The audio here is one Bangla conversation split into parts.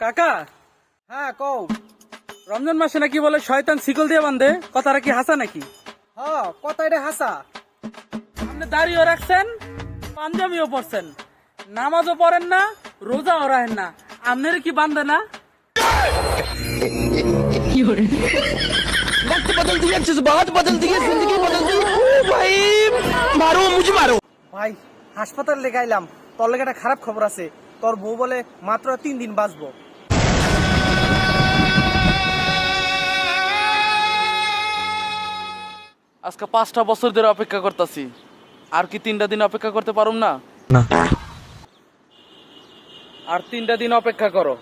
কাকা হ্যাঁ কও রমজান মাসে নাকি বলে শয়তান শিকল দিয়ে বান্ধে কথাটা কি হাসা নাকি হ্যাঁ কথা এটা হাসা আপনি দাড়িও রাখছেন পাঞ্জাবিও পরছেন নামাজও পড়েন না রোজাও রাখেন না আপনার কি বান্ধে না वक्त बदल दिया जज्बात बदल दिए जिंदगी बदल दी ओ भाई मारो मुझे मारो ভাই হাসপাতাল লেগে আইলাম তোর লেগে একটা খারাপ খবর আছে তোর বউ বলে মাত্র তিন দিন বাঁচবো আজকে পাঁচটা বছর ধরে অপেক্ষা করতেছি। আর কি তিনটা দিন অপেক্ষা করতে পারুম না? আর তিনটা দিন অপেক্ষা করো।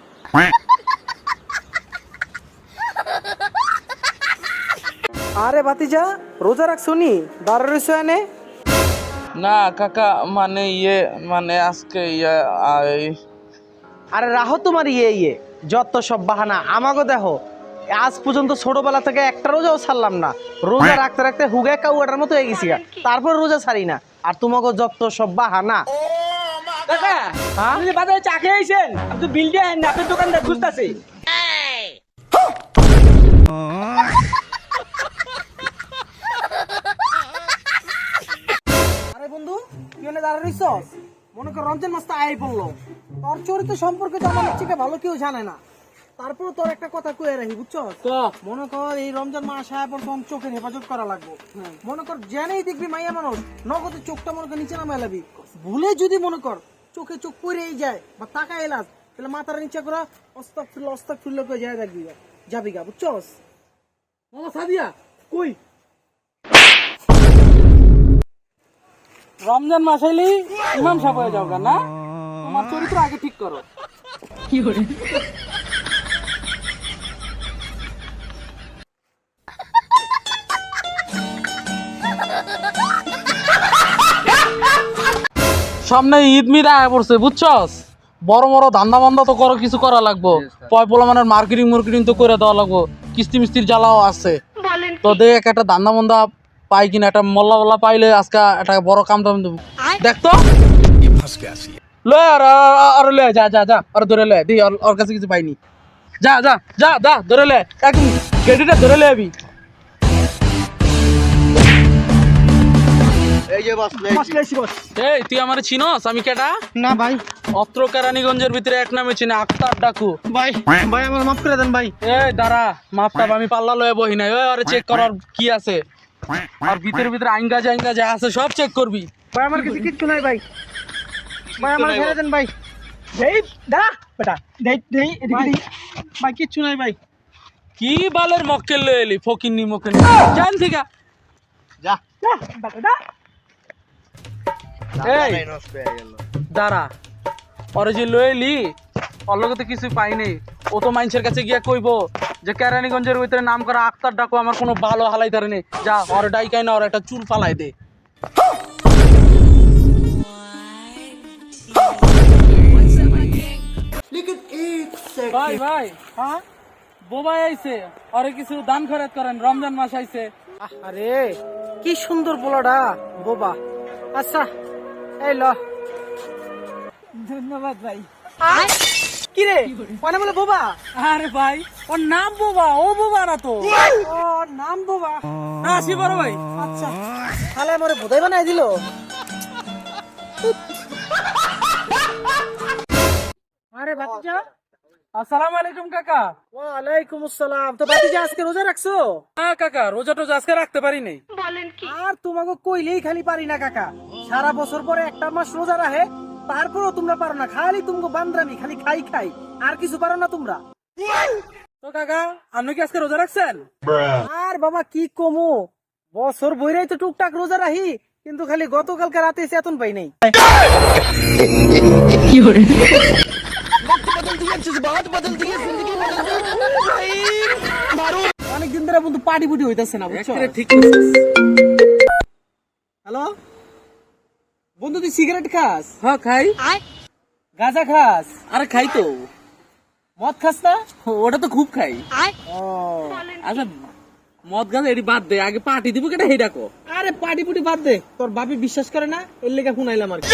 আরে বাতিজা রোজা রাখ শুনি দাঁড়া রইছো এনে। না কাকা মানে ইয়ে মানে আজকে ইয়ে আরে রাহো তোমার ইয়ে ইয়ে। যত সব বাহানা আমাকে দেখো। আজ পর্যন্ত ছোটবেলা থেকে একটা রোজাও ছাড়লাম না। রোজা রাখতে রাখতে হুগে কাউয়াটার মতো হয়ে গেছি তারপর রোজা ছাড়ি না। আর তোমাকে যত সব বাহানা। কাকা আপনি বাজারে চা খেয়ে আইছেন আপনি বিল দিয়ে আইন আপনার দোকানদার খুঁজতাছে। আরে বন্ধু তুই এনে দাঁড়া রইছস? মনে কর রমজান মাস তো আই পড়ল। তোর চরিত্র সম্পর্কে তো আমার থেকে ভালো কেউ জানে না। তারপর তোর একটা কথা কয়ে রাখি বুঝছস? ক? মনে কর এই রমজান মাস আয় পর চোখের হেফাজত করা লাগবে। মনে কর জেনেই দেখবি মাইয়া মানুষ নগদে চোখটা মনে কর নিচে নামাই লাবি। ভুলে যদি মনে কর চোখে চোখ পড়েই যায় বা টাকা এলাস তাহলে মাথার নিচে করে অস্তাক ফুল অস্তাক ফুল করে যায় দেখবি যাবি গা বুঝছস? মামা সাদিয়া কই? রমজান মাস হইলি ইমাম সাহেব হয়ে যাও না? তোমার চরিত্র আগে ঠিক করো। সামনে ঈদ মিদ আয় পড়ছে বুঝছস? বড় বড় ধান্দা বান্দা তো করো কিছু করা লাগবো। পয় পোলা মানে মার্কেটিং মার্কেটিং তো করে দেওয়া লাগবো। কিস্তি মিস্তির জ্বালাও আছে। তো দেখ একটা ধান্দা বান্দা পাই কিনা একটা মল্লা মল্লা পাইলে আজকে একটা বড় কাম টাম দেবো। দেখ তো। লয় আর আর- আর লয় যা যা যা আর ধরে লয় দি ওর কাছে কিছু পাইনি। যা যা যা যা ধরে লয় একদম গেডিটা ধরে লয় আবি। এই তুই আমার চিনস? আমি না ভাই। অত্র কেরানীগঞ্জের ভিতরে এক নামে চিনি আক্তার ডাকু। ভাই ভাই আমার মাফ করে দেন ভাই। এই দাঁড়া মাপটা আমি পাল্লা লয়ে বহি নাই। ওই আরে চেক করার কি আছে। আর ভিতরে ভিতরে আইঙ্গা জাইঙ্গা যা আছে সব চেক করবি। ভাই আমার কিছু কিচ্ছু নাই ভাই। ভাই আমার ছেড়ে দেন ভাই। দেই দাঁড়া বেটা। দেই দেই এদিকে ভাই। কিচ্ছু নাই ভাই। কি বালের মক্কেল লয়ে এলি? ফকিন্নি মক্কেল। জান থেকে। যা। বেটা এই। দাঁড়া। ওরে যে ওর লগে তো কিছু পাইনি। ও তো মানুষের কাছে গিয়া কইবো যে কেরানীগঞ্জের ভিতরে নাম করা আক্তার ডাকো আমার কোনো ভালো হালাই তারে নেই। যা ওর ডাইকাই না ওর একটা চুল ফালাই দে। ভাই ভাই হ্যাঁ? বোবাই আইছে আরে কিছু দান খরচ করেন রমজান মাস আইছে। আরে কি সুন্দর পোলাটা বোবা। আচ্ছা এই ল। ধন্যবাদ ভাই। কি রে মানে বলে বোবা? আরে ভাই ওর নাম বোবা ও বোবা না তো। ও নাম বোবা। আসি বড় ভাই। আচ্ছা। তাহলে আমার বোধাই বানাই দিল। আরে বাতিজা আসসালামু আলাইকুম কাকা। ওয়ালাইকুম আসসালাম। তো বাতিজা আজকে রোজা রাখছো? হ্যাঁ কাকা রোজা টোজা আজকে রাখতে পারি নাই বলেন কি? আর তোমাকে কইলেই খালি পারি না কাকা। সারা বছর পরে একটা মাস রোজা রাহে তারপরও তোমরা পারো না। খালি তুমি বান্দ্রামি খালি খাই খাই। আর কিছু পারো না তোমরা। তো কাকা আপনি কি আজকে রোজা রাখছেন? আর বাবা কি কমো? বছর বইরাই তো টুকটাক রোজা রাহি কিন্তু খালি গতকালকে রাতে চেতন পাই নাই। কি বদল দিয়ে জিন্দেগি বদল দিয়ে। অনেকদিন ধরে বন্ধু পাটি পুটি হইতেছে না বুঝছ? ঠিক হ্যালো বন্ধু তুই সিগারেট খাস? হ্যাঁ খাই। গাঁজা খাস? আরে খাই তো। মদ খাস না? ওটা তো খুব খাই। ও। আচ্ছা মদ গাছ এটি বাদ দে। আগে পার্টি দিব কেটা হেই ডাকো। আরে পাটি পুটি বাদ দে। তোর বাপি বিশ্বাস করে না এর লেগে শুনাইলাম আর কি।